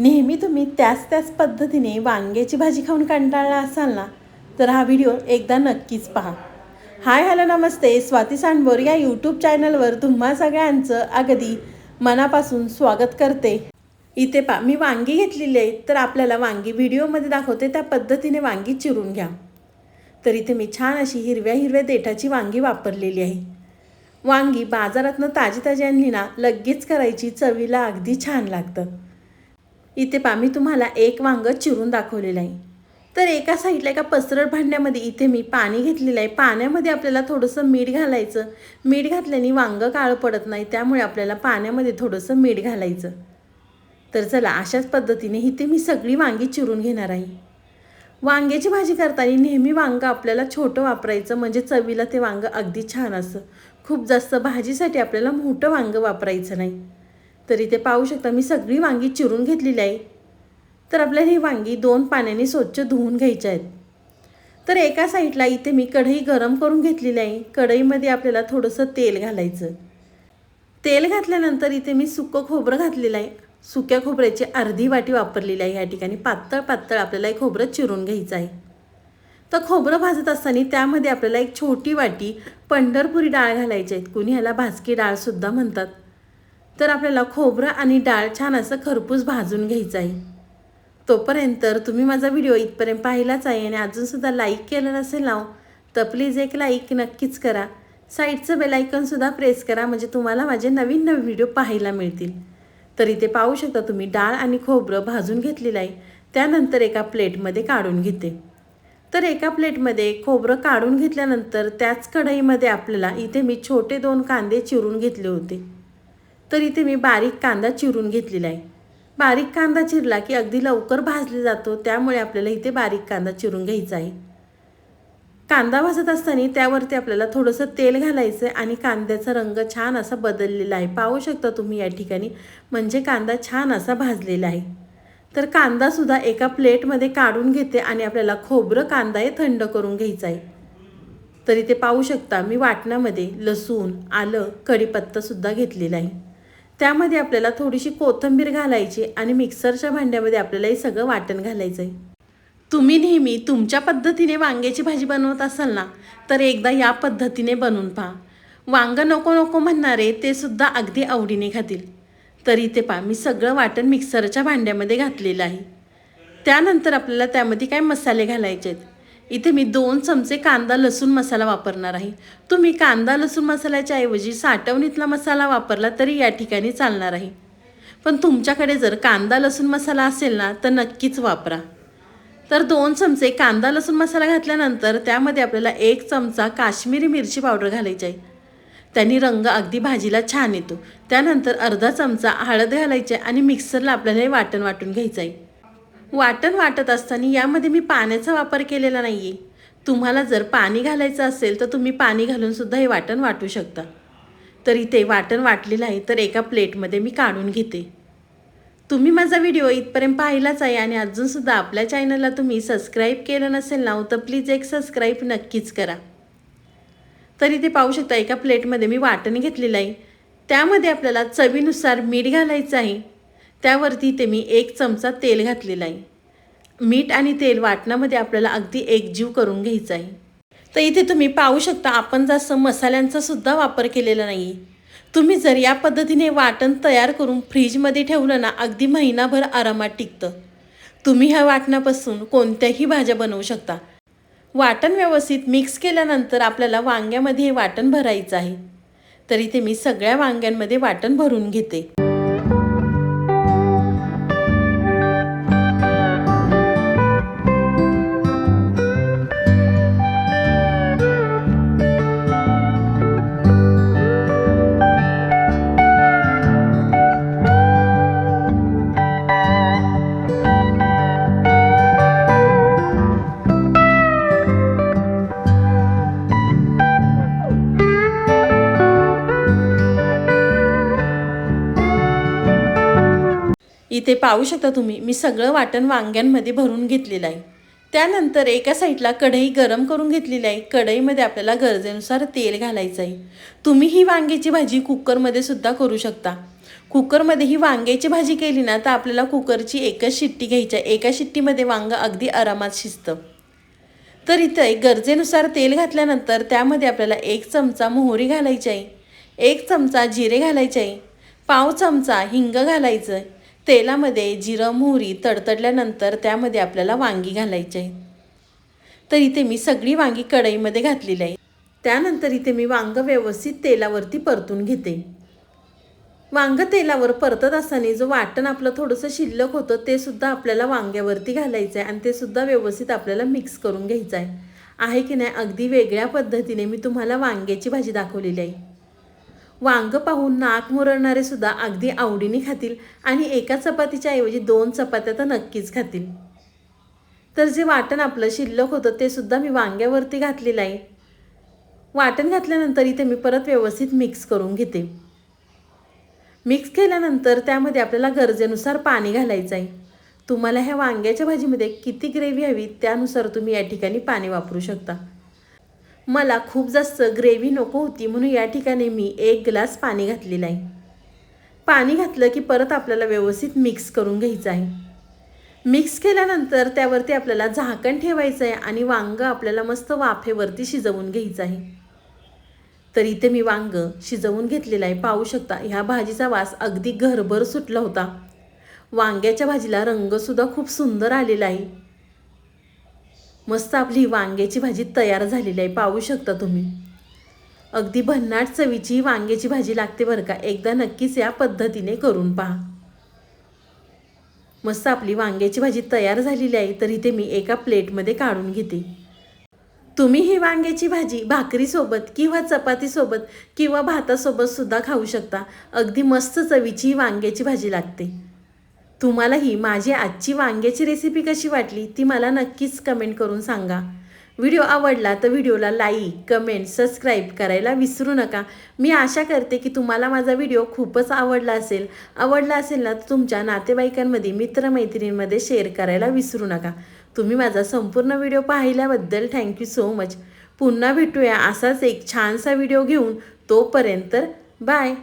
नेहमी तुम्ही त्याच त्याच पद्धतीने वांग्याची भाजी खाऊन कंटाळला असाल ना तर हा व्हिडिओ एकदा नक्कीच पहा. हाय हॅलो नमस्ते. स्वाती सांडबोर या यूट्यूब चॅनलवर तुम्हा सगळ्यांचं अगदी मनापासून स्वागत करते. इथे पा मी वांगी घेतलेली आहे तर आपल्याला वांगी व्हिडिओमध्ये दाखवते त्या पद्धतीने वांगी चिरून घ्या. तर इथे मी छान अशी हिरव्या हिरव्या देठाची वांगी वापरलेली आहे. वांगी बाजारातनं ताजी ताजी आणली ना लगेच करायची चवीला अगदी छान लागतं. इथे पा मी तुम्हाला एक वांगं चिरून दाखवलेलं आहे. तर एका साईडला एका पसरट भांड्यामध्ये इथे मी पाणी घेतलेलं आहे. पाण्यामध्ये आपल्याला थोडंसं मीठ घालायचं. मीठ घातल्याने वांगं काळं पडत नाही त्यामुळे आपल्याला पाण्यामध्ये थोडंसं मीठ घालायचं. तर चला अशाच पद्धतीने इथे मी सगळी वांगी चिरून घेणार आहे. वांग्याची भाजी करताना नेहमी वांगं आपल्याला छोटं वापरायचं म्हणजे चवीला ते वांगं अगदी छान असतं खूप जास्त भाजीसाठी आपल्याला मोठं वांगं वापरायचं नाही. तर इथे पाहू शकता. मी सगळी वांगी चिरून घेतलेली आहे. तर आपल्याला ही वांगी दोन पाण्याने स्वच्छ धुवून घ्यायची आहेत. तर एका साईडला इथे मी कढई गरम करून घेतलेली आहे. कढईमध्ये आपल्याला थोडंसं तेल घालायचं. तेल घातल्यानंतर इथे मी सुकं खोबरं घातलेलं आहे. सुक्या खोबऱ्याची अर्धी वाटी वापरलेली आहे या ठिकाणी. पातळ पातळ आपल्याला एक खोबरं चिरून घ्यायचं आहे. तर खोबरं भाजत असताना त्यामध्ये आपल्याला एक छोटी वाटी पंढरपुरी डाळ घालायची आहेत कुणी ह्याला भाजकी डाळसुद्धा म्हणतात. तर आपल्याला खोबरं आणि डाळ छान असं खरपूस भाजून घ्यायचं आहे. तोपर्यंत तर तुम्ही माझा व्हिडिओ इथपर्यंत पाहिलाच आहे आणि अजूनसुद्धा लाईक केलं नसेल लाव हो, तर प्लीज एक लाईक नक्कीच करा. साईडचं बेलायकनसुद्धा प्रेस करा म्हणजे तुम्हाला माझे नवीन नवीन व्हिडिओ पाहायला मिळतील. तर इथे पाहू शकता तुम्ही डाळ आणि खोबरं भाजून घेतलेलं आहे. त्यानंतर एका प्लेटमध्ये काढून घेते. तर एका प्लेटमध्ये खोबरं काढून घेतल्यानंतर त्याच कढईमध्ये आपल्याला इथे मी छोटे दोन कांदे चिरून घेतले होते. तर इथे मी बारीक कांदा चिरून घेतलेला आहे. बारीक कांदा चिरला की अगदी लवकर भाजले जातो त्यामुळे आपल्याला इथे बारीक कांदा चिरून घ्यायचा आहे. कांदा भाजत असताना त्यावरती आपल्याला थोडंसं तेल घालायचं आहे आणि कांद्याचा रंग छान असा बदललेला आहे. पाहू शकता तुम्ही या ठिकाणी म्हणजे कांदा छान असा भाजलेला आहे. तर कांदासुद्धा एका प्लेटमध्ये काढून घेते आणि आपल्याला खोबरं कांदा हे थंड करून घ्यायचं आहे. तर इथे पाहू शकता मी वाटणामध्ये लसूण आलं कढीपत्तासुद्धा घेतलेला आहे. त्यामध्ये आपल्याला थोडीशी कोथिंबीर घालायची आणि मिक्सरच्या भांड्यामध्ये आपल्याला हे सगळं वाटण घालायचं आहे तुम्ही नेहमी तुमच्या पद्धतीने वांग्याची भाजी बनवत असाल ना तर एकदा या पद्धतीने बनवून पहा. वांगं नको नको म्हणणारे ते सुद्धा अगदी आवडीने खातील. तरी ते पहा मी सगळं वाटण मिक्सरच्या भांड्यामध्ये घातलेलं आहे. त्यानंतर आपल्याला त्यामध्ये काय मसाले घालायचे आहेत इथे मी दोन चमचे कांदा लसूण मसाला वापरणार आहे. तुम्ही कांदा लसूण मसाल्याच्या ऐवजी साठवणीतला मसाला वापरला तरी या ठिकाणी चालणार आहे. पण तुमच्याकडे जर कांदा लसूण मसाला असेल ना तर नक्कीच वापरा. तर दोन चमचे कांदा लसूण मसाला घातल्यानंतर त्यामध्ये आपल्याला एक चमचा काश्मीरी मिरची पावडर घालायची आहे. त्यांनी रंग अगदी भाजीला छान येतो. त्यानंतर अर्धा चमचा हळद घालायची आहे आणि मिक्सरला आपल्याला हे वाटण वाटून घ्यायचं आहे. वाटण वाटत असताना यामध्ये मी पाण्याचा वापर केलेला नाही आहे तुम्हाला जर पाणी घालायचं असेल तर तुम्ही पाणी घालूनसुद्धा हे वाटण वाटू शकता. तर इथे वाटण वाटलेलं आहे तर एका प्लेटमध्ये मी काढून घेते. तुम्ही माझा व्हिडिओ इथपर्यंत पाहिलाच आहे आणि अजूनसुद्धा आपल्या चॅनलला तुम्ही सबस्क्राईब केलं नसेल ना हो, तर प्लीज एक सबस्क्राईब नक्कीच करा. तर इथे पाहू शकता एका प्लेटमध्ये मी वाटण घेतलेलं आहे. त्यामध्ये आपल्याला चवीनुसार मीठ घालायचं आहे. त्यावरती ते मी एक चमचा तेल घातलेला आहे. मीठ आणि तेल वाटणामध्ये आपल्याला अगदी एकजीव करून घ्यायचं आहे. तर इथे तुम्ही पाहू शकता आपण जास्त मसाल्यांचा सुद्धा वापर केलेला नाही. तुम्ही जर या पद्धतीने वाटण तयार करून फ्रीजमध्ये ठेवलं ना अगदी महिनाभर आरामात टिकतं. तुम्ही ह्या वाटणापासून कोणत्याही भाज्या बनवू शकता. वाटण व्यवस्थित मिक्स केल्यानंतर आपल्याला वांग्यामध्ये हे वाटण भरायचं आहे. तर इथे मी सगळ्या वांग्यांमध्ये वाटण भरून घेते. इथे पाहू शकता तुम्ही मी सगळं वाटण वांग्यांमध्ये भरून घेतलेलं आहे. त्यानंतर एका साईडला कढई गरम करून घेतलेली आहे. कढईमध्ये आपल्याला गरजेनुसार तेल घालायचं आहे. तुम्ही ही वांग्याची भाजी कुकरमध्ये सुद्धा करू शकता. कुकरमध्ये ही वांग्याची भाजी केली ना तर आपल्याला कुकरची एकच शिट्टी घ्यायची आहे. एका शिट्टीमध्ये वांगं अगदी आरामात शिजतं. तर इथे गरजेनुसार तेल घातल्यानंतर त्यामध्ये आपल्याला एक चमचा मोहरी घालायची आहे. एक चमचा जिरे घालायचे आहे. पाव चमचा हिंग घालायचं आहे. तेलामध्ये जिरं मोहरी तडतडल्यानंतर त्यामध्ये आपल्याला वांगी घालायची आहे. तर इथे मी सगळी वांगी कढईमध्ये घातलेली आहे. त्यानंतर इथे मी वांगं व्यवस्थित तेलावरती परतून घेते. वांगं तेलावर परतत असताना जो वाटण आपलं थोडंसं शिल्लक होतं ते सुद्धा आपल्याला वांग्यावरती घालायचं आहे आणि ते सुद्धा व्यवस्थित आपल्याला मिक्स करून घ्यायचं आहे. आहे की नाही? अगदी वेगळ्या पद्धतीने मी तुम्हाला वांग्याची भाजी दाखवलेली आहे. वांग पाहून नाक मुरडणारे सुद्धा अगदी आवडीने खातील आणि एका चपातीच्या ऐवजी दोन चपात्या तर नक्कीच खातील. तर जे वाटण आपलं शिल्लक होतं ते सुद्धा मी वांग्यावरती घातलेलं आहे. वाटण घातल्यानंतर इथे मी परत व्यवस्थित मिक्स करून घेते. मिक्स केल्यानंतर त्यामध्ये आपल्याला गरजेनुसार पाणी घालायचं आहे. तुम्हाला ह्या वांग्याच्या भाजीमध्ये किती ग्रेव्ही हवी त्यानुसार तुम्ही या ठिकाणी पाणी वापरू शकता. मला खूप जास्त ग्रेव्ही नको होती म्हणून या ठिकाणी मी एक ग्लास पाणी घातलेलं आहे. पाणी घातलं की परत आपल्याला व्यवस्थित मिक्स करून घ्यायचं आहे. मिक्स केल्यानंतर त्यावरती आपल्याला झाकण ठेवायचं आहे आणि वांगं आपल्याला मस्त वाफेवरती शिजवून घ्यायचं आहे. तर इथे मी वांग शिजवून घेतलेलं आहे. पाहू शकता ह्या भाजीचा वास अगदी घरभर सुटला होता. वांग्याच्या भाजीला रंगसुद्धा खूप सुंदर आलेला आहे. मस्त आपली वांग्याची भाजी तयार झालेली आहे. पाहू शकता तुम्ही. अगदी भन्नाट चवीची ही वांग्याची भाजी लागते बरं का. एकदा नक्कीच या पद्धतीने करून पहा. मस्त आपली वांग्याची भाजी तयार झालेली आहे तर इथे मी एका प्लेटमध्ये काढून घेते. तुम्ही ही वांग्याची भाजी भाकरीसोबत किंवा चपातीसोबत किंवा भातासोबत सुद्धा खाऊ शकता. अगदी मस्त चवीची ही वांग्याची भाजी लागते. तुम्हाला ही माझी आजची वांग्याची रेसिपी कशी वाटली ती मला नक्कीच कमेंट करून सांगा. व्हिडिओ आवडला तर व्हिडिओला लाईक कमेंट सबस्क्राईब करायला विसरू नका. मी आशा करते की तुम्हाला माझा व्हिडिओ खूपच आवडला असेल. आवडला असेल ना तर तुमच्या नातेवाईकांमध्ये मित्रमैत्रिणींमध्ये शेअर करायला विसरू नका. तुम्ही माझा संपूर्ण व्हिडिओ पाहिल्याबद्दल थँक्यू सो मच पुन्हा भेटूया असाच एक छानसा व्हिडिओ घेऊन. तोपर्यंत बाय